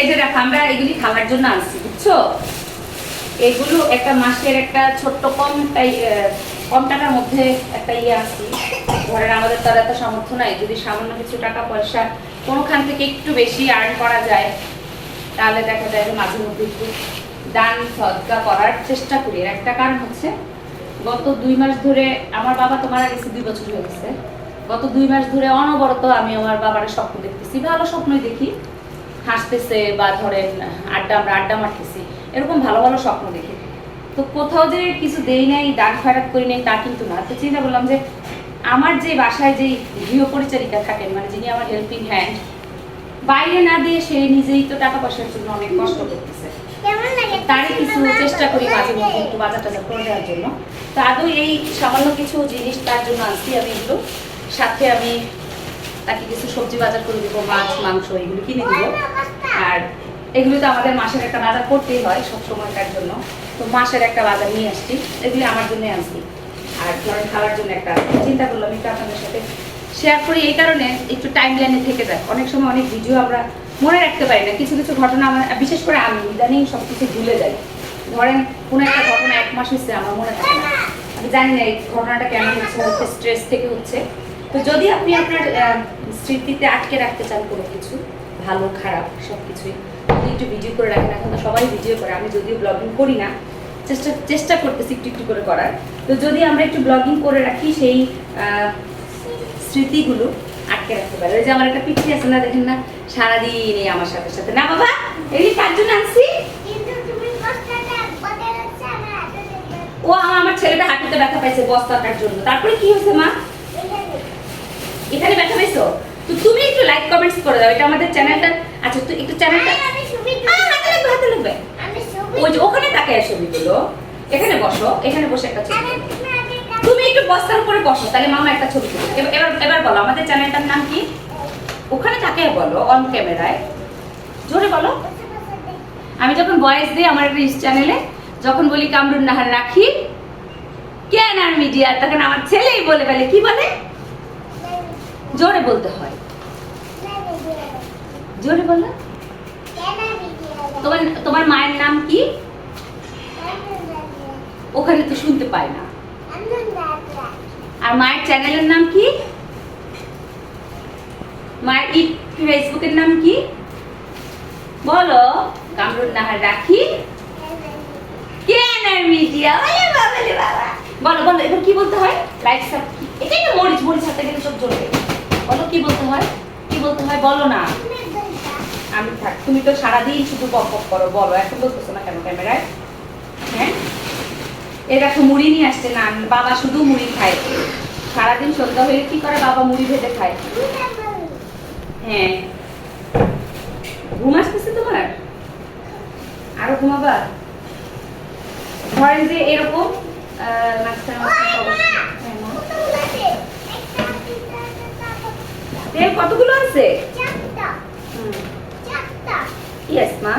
এই যে দেখো, আমরা এগুলি খাওয়ার জন্য আনছি, বুঝছ? এগুলো একটা মাসের একটা ছোট্ট কম কম টাকার মধ্যে একটা ইয়ে আসছি ধরেন আমাদের তার এত সামর্থ্য নাই, যদি সামান্য কিছু টাকা পয়সা কোনোখান থেকে একটু বেশি আর্ন করা যায়, তাহলে দেখা যায় যে মাঝে মধ্যে একটু দান সদকা করার চেষ্টা করি। এর একটা কারণ হচ্ছে, গত দুই মাস ধরে আমার বাবা তো মারা গেছে, দুই বছর হয়ে গেছে। গত দুই মাস ধরে অনবরত আমি আমার বাবার স্বপ্ন দেখতেছি, ভালো স্বপ্নই দেখি। হাসতেছে বা ধরেন আড্ডা আমরা আড্ডা মারতেছি এরকম ভালো ভালো স্বপ্ন দেখি। তো কোথাও যে কিছু দেই নাই দাগ ফেরাত করি নাই তা কিন্তু না। তো চিন্তা করলাম যে আমার যে বাসায় যে গৃহ পরিচারিকা থাকেন মানে যিনি আমার হেল্পিং হ্যান্ড বাইরে না দিয়ে সে নিজেই তো টাকা পয়সার জন্য অনেক কষ্ট করতেছে। তারই কিছু চেষ্টা করি মাঝে মধ্যে একটু বাজার টাজার করে দেওয়ার জন্য। তো আদৌ এই সামান্য কিছু জিনিস তার জন্য আনছি আমি এগুলো। সাথে আমি তাকে কিছু সবজি বাজার করে দেবো, মাছ, মাংস, এগুলো কিনে দেবো। আর এগুলো তো আমাদের মাসের একটা বাজার করতেই হয় সব সময়টার জন্য। তো মাসের একটা বাজার নিয়ে আসছি, এগুলি আমার জন্য আনছি। আর ধরেন খাওয়ার জন্য একটা চিন্তা করলাম একটু আপনাদের সাথে শেয়ার করি। এই কারণে একটু টাইম লাইনে থেকে যায়। অনেক সময় অনেক ভিডিও আমরা মনে রাখতে পারি না। কিছু কিছু ঘটনা আমার, বিশেষ করে আমি ইদানিং সব কিছু ভুলে যাই। ধরেন কোনো একটা ঘটনা এক মাস হচ্ছে আমার মনে থাকে না। আমি জানি না এই ঘটনাটা হচ্ছে হচ্ছে স্ট্রেস থেকে হচ্ছে। তো যদি আপনি আপনার স্মৃতিতে আটকে রাখতে চান কোনো কিছু ভালো খারাপ সব কিছুই আপনি একটু ভিডিও করে রাখেন এখন তো সবাই ভিডিও করে আমি যদিও ব্লগিং করি না চেষ্টা চেষ্টা করতেছি একটু একটু করে করার। তো যদি আমরা একটু ব্লগিং করে রাখি সেই স্মৃতিগুলো আটকে রাখতে পারি। ওই যে আমার একটা পিঠি আছে না দেখেন না সারাদিন এই আমার সাথে সাথে। না বাবা এই কার জন্য আনছি। ও আমার ছেলেটা হাঁটুতে ব্যথা পাইছে বস্তাটার জন্য। তারপরে কি হয়েছে মা? এখানে তো তুমি একটু লাইক কমেন্টস করে দাও এটা আমাদের চ্যানেলটা আচ্ছা তুই একটু চ্যানেলটা আমি হাতে লাগবে হাতে লাগবে। আমি ওই যে ওখানে তাকায় ছবিগুলো এখানে বসো এখানে বসে একটা ছবি তুমি একটু বস্তার উপরে বসো তাহলে মামা একটা ছবি তুলবে এবার এবার- বলো আমাদের চ্যানেলটার নাম কি? ওখানে তাকায় বলো অন ক্যামেরায় জোরে বলো। আমি যখন ভয়েস দিই আমার একটা চ্যানেলে যখন বলি কামরুন নাহার রাখি কেন আর মিডিয়া তখন আমার ছেলেই বলে ফেলে কি বলে? জোরে বলতে হয়। জোরে বলো। তোমার তোমার মায়ের নাম কি? ওখানে তো শুনতে পায় না। আর মায়ের চ্যানেলের নাম কি? মায়ের ই ফেসবুকের নাম কি? বলো। কামরুন নাহার রাখি। কেন আর মিডিয়া বাবা। বলো বলো, এবার কি বলতে হয়? লাইক সাব এটাই তো মরিচ মরিচ হাতে গেলে সব জ্বলবে বলো কি বলতে হয়? কি বলতে হয়? বলো না। আমি থাক তুমি তো সারাদিন শুধু বক বক করো বলো এখন বলতেছো না কেন ক্যামেরায়? হ্যাঁ? এ দেখো মুড়ি নিয়ে আসছে না বাবা শুধু মুড়ি খায়। সারাদিন সন্ধ্যা হয়ে কি করে বাবা মুড়ি ভেজে খায়? হ্যাঁ। ঘুম আসতেছে তোমার? আরও ঘুমাবা? ধরেন যে এরকম আহ, মাঝখানে মাঝখানে অবস্থা। হ্যাঁ, মা। তেল কতগুলো আছে? ইয়েস মা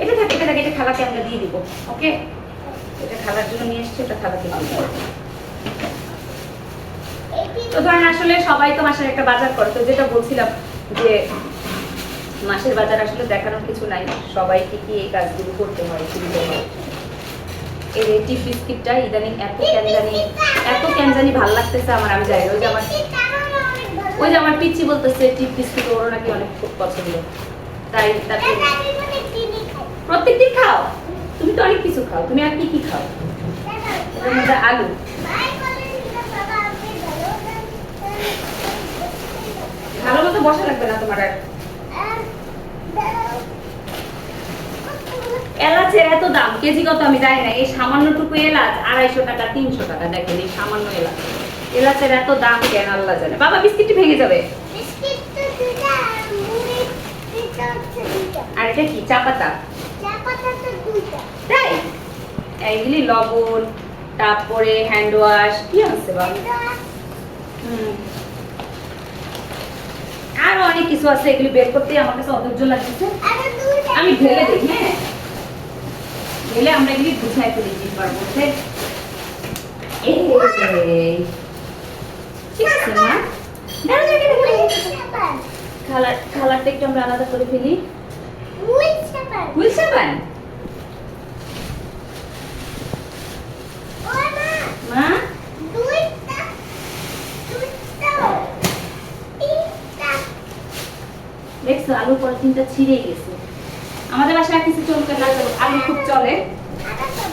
এটা থাকে এটা থাকে এটা খালাকে আমরা দিয়ে দিব ওকে? এটা খালার জন্য নিয়ে এসছি ওটা খালাকে দিয়ে তো ধরেন আসলে সবাই তো মাসের একটা বাজার করে তো যেটা বলছিলাম যে মাসের বাজার আসলে দেখানোর কিছু নাই সবাই কি এই কাজগুলো করতে হয় কিনতে হয়? এই টিপ বিস্কিটটা ইদানিং এত কেন জানি এত কেন জানি ভালো লাগতেছে আমার, আমি না। ওই যে আমার ওই যে আমার পিচ্ছি বলতেছে, টিপ বিস্কিট ওরও নাকি অনেক খুব পছন্দ। তাই তাকে প্রত্যেকদিন খাও। তুমি তো অনেক কিছু খাও, তুমি আর কি কি খাও? আলু। ভালো মতো বসা লাগবে না তোমার আর। এলাচের এত দাম কেজি কত আমি জানি না। এই সামান্যটুকু এলাচ আড়াইশো টাকা তিনশো টাকা। দেখেন এই সামান্য এলাচ। এলাচের এত দাম কেন আল্লাহ জানে। বাবা বিস্কিটটি ভেঙে যাবে। আর এটা কি? চা পাতা? তাই এইগুলি লবণ তারপরে হ্যান্ড ওয়াশ কি আছে বাবা? হুম। আরও অনেক কিছু আছে এগুলি বের করতে আমার কাছে অধৈর্য লাগতেছে। আমি ঢেলে দেখি হ্যাঁ? ঢেলে আমরা এগুলি গুছাই ফেলি জিম্বার মধ্যে ঠিক আছে মা। কালার কালারটা একটু আমরা আলাদা করে ফেলি। হুইল সাবান দেখছ আলু পরে তিনটা ছিঁড়েই গেছে। আমাদের বাসায় কিছু চলতে না আলু খুব চলে।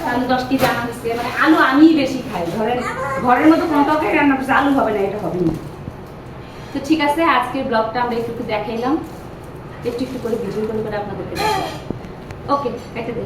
আলু দশ কেজি হয়েছে মানে আলু আমি বেশি খাই। ঘরের ঘরের মতো কোনো তরকারি রান্না করছে, আলু হবে না, এটা হবে না। তো ঠিক আছে, আজকের ব্লগটা আমরা একটু একটু দেখাইলাম। একটু একটু করে ভিডিও করে করে আপনাদেরকে ওকে এটা দে